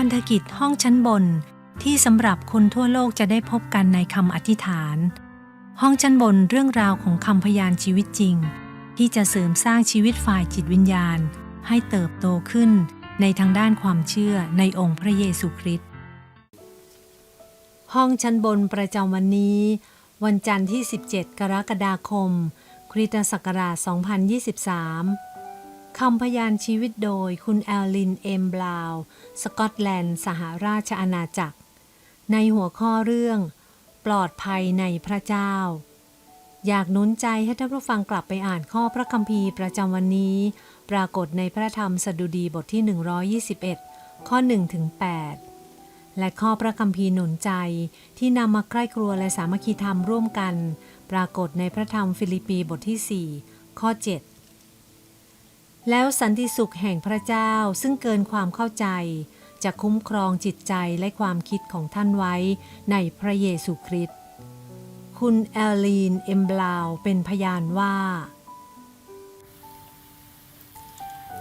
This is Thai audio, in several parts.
พันธกิจห้องชั้นบน ที่สำหรับคนทั่วโลกจะได้พบกันในคำอธิษฐาน ห้องชั้นบนเรื่องราวของคำพยานชีวิตจริง ที่จะเสริมสร้างชีวิตฝ่ายจิตวิญญาณ ให้เติบโตขึ้นในทางด้านความเชื่อในองค์พระเยซูคริสต์ห้องชั้นบนประจำวันนี้ วันจันทร์ที่ 17 กรกฎาคม คริสตศักราช 2023 คำพยานชีวิตโดยคุณแอลลินเอมบราว์สกอตแลนด์ สหราชอาณาจักร ในหัวข้อเรื่อง ปลอดภัยในพระเจ้า อยากนุนใจให้ท่านผู้ฟังกลับไปอ่านข้อพระคัมภีร์ประจำวันนี้ ปรากฏในพระธรรมสดุดีบทที่ 121 ข้อ1ถึง8และข้อพระคัมภีร์หนุนใจที่นำมาใกล้ครัวและสามัคคีธรรมร่วมกัน ปรากฏในพระธรรมฟิลิปปีบทที่ 4 ข้อ 7 แล้วสันติสุขแห่งพระเจ้าซึ่งเกินความเข้าใจ จะคุ้มครองจิตใจและความคิดของท่านไว้ในพระเยซูคริสต์คุณแอลลีนเอมบลาวเป็นพยานว่า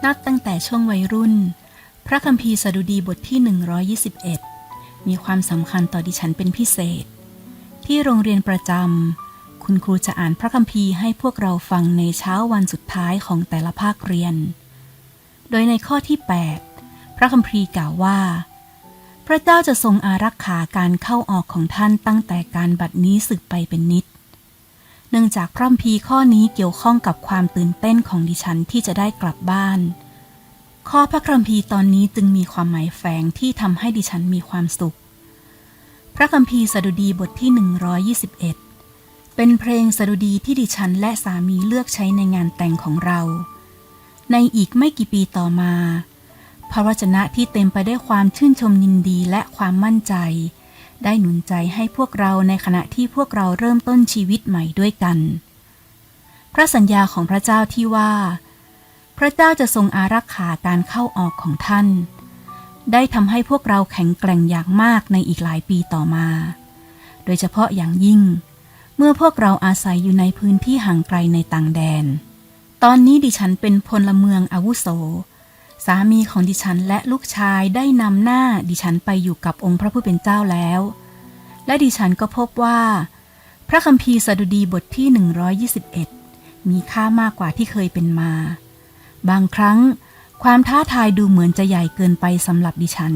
นับตั้งแต่ช่วงวัยรุ่น พระคัมภีร์สดุดีบทที่ 121 มีความสำคัญต่อดิฉันเป็นพิเศษ ที่โรงเรียนประจำ คุณครูจะอ่านพระคัมภีร์ให้พวกเราฟังในเช้าวันสุดท้ายของแต่ละภาคเรียน โดยในข้อที่ 8 พระคัมภีร์กล่าวว่า พระเจ้าจะทรงอารักขาการเข้าออกของท่านตั้งแต่การบัดนี้สึกไปเป็นนิด เนื่องจากพระคัมภีร์ข้อนี้เกี่ยวข้องกับความตื่นเต้นของดิฉันที่จะได้กลับบ้าน ข้อพระคัมภีร์ตอนนี้จึงมีความหมายแฝงที่ทำให้ดิฉันมีความสุข พระคัมภีร์สดุดีบทที่ 121 เป็นเพลงสดุดีที่ดิฉันและสามีเลือกใช้ในงานแต่งของเรา ในอีกไม่กี่ปีต่อมา พระวจนะที่เต็มไปได้วยความชื่นชมยินดีและความมั่นใจ ได้หนุนใจให้พวกเราในขณะที่พวกเราเริ่มต้นชีวิตใหม่ด้วยกัน พระสัญญาของพระเจ้าที่ว่า พระเจ้าจะทรงอารักขาการเข้าออกของท่าน ได้ทำให้พวกเราแข็งแกร่งอย่างมากในอีกหลายปีต่อมา โดยเฉพาะอย่างยิ่ง เมื่อพวกเราอาศัยอยู่ในพื้นที่ห่างไกลในต่างแดน ตอนนี้ดิฉันเป็นพลเมืองอาวุโส สามีของดิฉันและลูกชายได้นำหน้าดิฉันไปอยู่กับองค์พระผู้เป็นเจ้าแล้ว และดิฉันก็พบว่า พระคัมภีร์สดุดีบทที่ 121 มีค่ามากกว่าที่เคยเป็นมา บางครั้งความท้าทายดูเหมือนจะใหญ่เกินไปสำหรับดิฉัน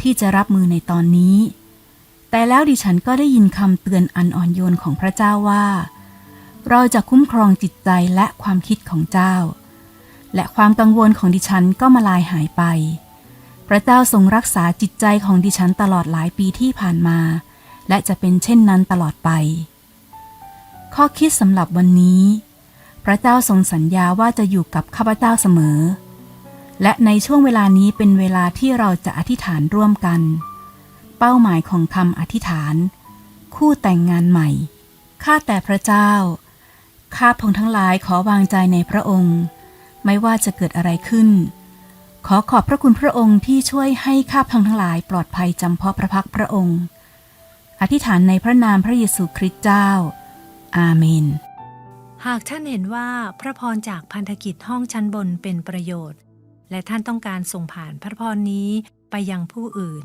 ที่จะรับมือในตอนนี้ แต่แล้วดิฉันก็ได้ยินคำเตือนอันอ่อนโยนของพระเจ้าว่า เราจะคุ้มครองจิตใจและความคิดของเจ้า และความกังวลของดิฉันก็มาลายหายไป พระเจ้าทรงรักษาจิตใจของดิฉันตลอดหลายปีที่ผ่านมา และจะเป็นเช่นนั้นตลอดไป ข้อคิดสำหรับวันนี้ พระเจ้าทรงสัญญาว่าจะอยู่กับข้าพเจ้าเสมอ และในช่วงเวลานี้เป็นเวลาที่เราจะอธิษฐานร่วมกัน เป้าหมายของคำอธิษฐาน คู่แต่งงานใหม่ ข้าแต่พระเจ้า ข้าพงทั้งหลายขอวางใจในพระองค์ ไม่ว่าจะเกิดอะไรขึ้น ขอขอบพระคุณพระองค์ที่ช่วยให้ข้าพงทั้งหลายปลอดภัยจำเพาะพระพักพระองค์ อธิษฐานในพระนามพระเยซูคริสต์เจ้า อาเมน หากท่านเห็นว่าพระพรจากพันธกิจห้องชั้นบนเป็นประโยชน์ และท่านต้องการส่งผ่านพระพรนี้ไปยังผู้อื่น